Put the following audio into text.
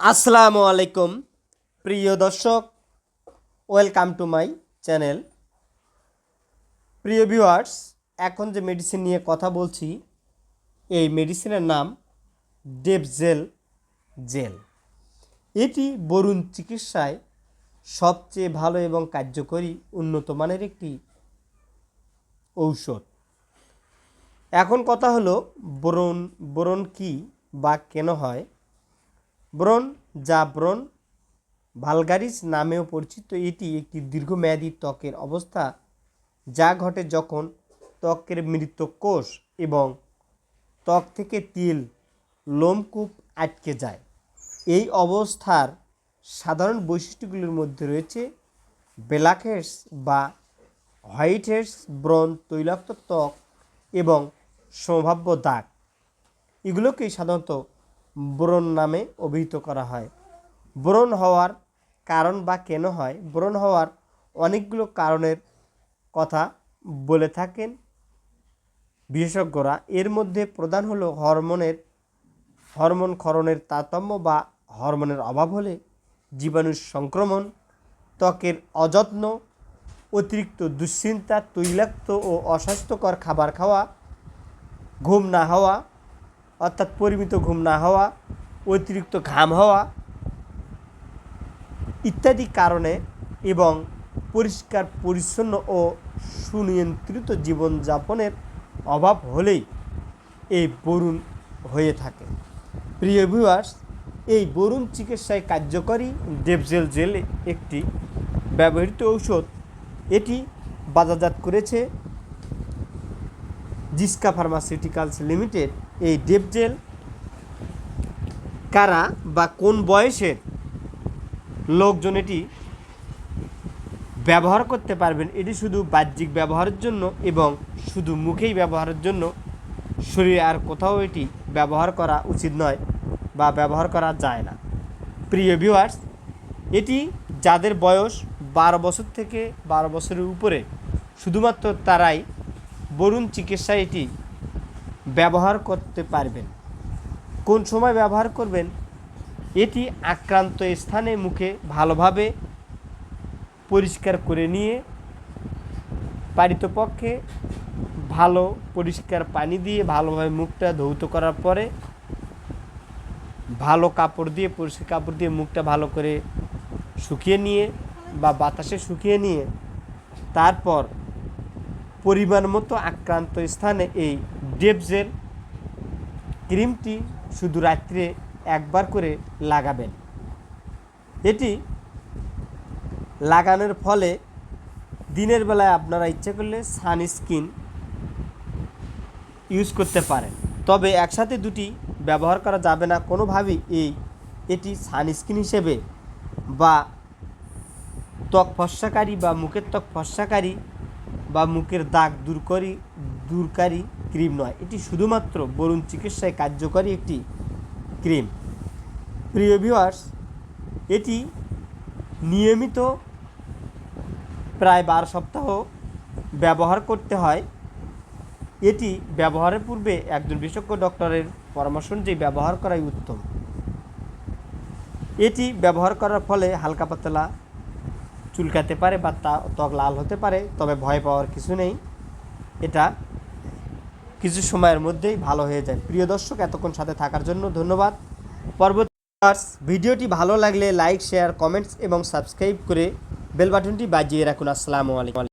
আসসালামু আলাইকুম, প্রিয় দর্শক ওয়েলকাম টু মাই চ্যানেল প্রিয় ভিউয়ার্স এখন যে মেডিসিন নিয়ে কথা বলছি, এই মেডিসিনের নাম ডেপজেল জেল এটি বরুণ চিকিৎসায় সবচেয়ে ভালো এবং কার্যকরী উন্নত মানের একটি ঔষধ। এখন কথা হলো ব্রণ ব্রণ কি বা কেন হয়? ব্রণ, যা ব্রণ ভালগারিস নামেও পরিচিত। এটি একটি দীর্ঘমেয়াদী ত্বকের অবস্থা, যা ঘটে যখন ত্বকের মৃত কোষ এবং ত্বক থেকে তিল, লোমকূপ আটকে যায়। এই অবস্থার সাধারণ বৈশিষ্ট্যগুলির মধ্যে রয়েছে ব্ল্যাক হেডস বা হোয়াইট হেডস ব্রণ, তৈলাক্ত ত্বক এবং সম্ভাব্য দাগ। এগুলোকেই সাধারণত ব্রণ নামে অভিহিত করা হয়। ব্রণ হওয়ার কারণ বা কেন হয়? ব্রণ হওয়ার অনেকগুলো কারণের কথা বলে থাকেন বিশেষজ্ঞরা। এর মধ্যে প্রধান হলো হরমোনের, হরমোন ক্ষরণের তারতম্য বা হরমোনের অভাব হলে জীবাণুর সংক্রমণ, ত্বকের অযত্ন, অতিরিক্ত দুশ্চিন্তা, তৈলাক্ত ও অস্বাস্থ্যকর খাবার খাওয়া, ঘুম না হওয়া অর্থাৎ পরিমিত ঘুম না হওয়া, অতিরিক্ত ঘাম হওয়া ইত্যাদি কারণে এবং পরিষ্কার, পরিচ্ছন্ন ও সুনিয়ন্ত্রিত জীবনযাপনের অভাব হলেই এই বরুণ হয়ে থাকে। প্রিয় ভিউয়ার্স এই বরুণ চিকিৎসায় কার্যকরী ডেপজেল জেল একটি ব্যবহৃত ঔষধ। এটি বাজারজাত করেছে জিসকা ফার্মাসিউটিক্যালস লিমিটেড, এই ডেপজেল কারা বা কোন বয়সের লোকজন এটি ব্যবহার করতে পারবেন? এটি শুধু বাহ্যিক ব্যবহারের জন্য এবং শুধু মুখেই ব্যবহারের জন্য। শরীরে আর কোথাও এটি ব্যবহার করা উচিত নয় বা ব্যবহার করা যায় না। প্রিয় ভিউয়ার্স, এটি যাদের বয়স বারো বছর থেকে বারো বছরের উপরে, শুধুমাত্র তারাই বরুণ চিকিৎসা এটি ব্যবহার করতে পারবেন। কোন সময় ব্যবহার করবেন? এটি আক্রান্ত স্থানে মুখে ভালোভাবে পরিষ্কার করে নিয়ে পারিতপক্ষে ভালো পরিষ্কার পানি দিয়ে ভালোভাবে মুখটা ধৌত করার পরে ভালো কাপড় দিয়ে, পরিষ্কার কাপড় দিয়ে মুখটা ভালো করে শুকিয়ে নিয়ে বা বাতাসে শুকিয়ে নিয়ে তারপর পরিমাণ মতো আক্রান্ত স্থানে এই ডেপজেল ক্রিমটি শুধু রাত্রে একবার করে লাগাবেন। এটি লাগানোর ফলে দিনের বেলায় আপনারা ইচ্ছে করলে সানস্ক্রিন ইউজ করতে পারেন। তবে একসাথে দুটি ব্যবহার করা যাবে না। কোনোভাবেই এই, এটি সানস্ক্রিন হিসেবে বা ত্বক ফর্সাকারী বা মুখের ত্বক ফর্সাকারী বা মুখের দাগ দূরকারী দূরকারী ক্রিম নয়। এটি শুধুমাত্র বরুণ চিকিৎসায় কার্যকরী একটি ক্রিম। প্রিয় ভিউয়ার্স এটি নিয়মিত প্রায় বারো সপ্তাহ ব্যবহার করতে হয়। এটি ব্যবহারের পূর্বে একজন বিশেষজ্ঞ ডক্টরের পরামর্শ অনুযায়ী ব্যবহার করাই উত্তম। এটি ব্যবহার করার ফলে হালকা পাতলা চুলকাতে পারে বা তা ত্বক লাল হতে পারে, তবে ভয় পাওয়ার কিছু নেই। এটা কিছু সময়ের মধ্যেই ভালো হয়ে যায়। প্রিয় দর্শক, এতক্ষণ সাথে থাকার জন্য ধন্যবাদ। পরবর্তী ভিডিওটি ভালো লাগলে লাইক, শেয়ার, কমেন্টস এবং সাবস্ক্রাইব করে বেল বাটনটি বাজিয়ে রাখুন। আসসালামু আলাইকুম।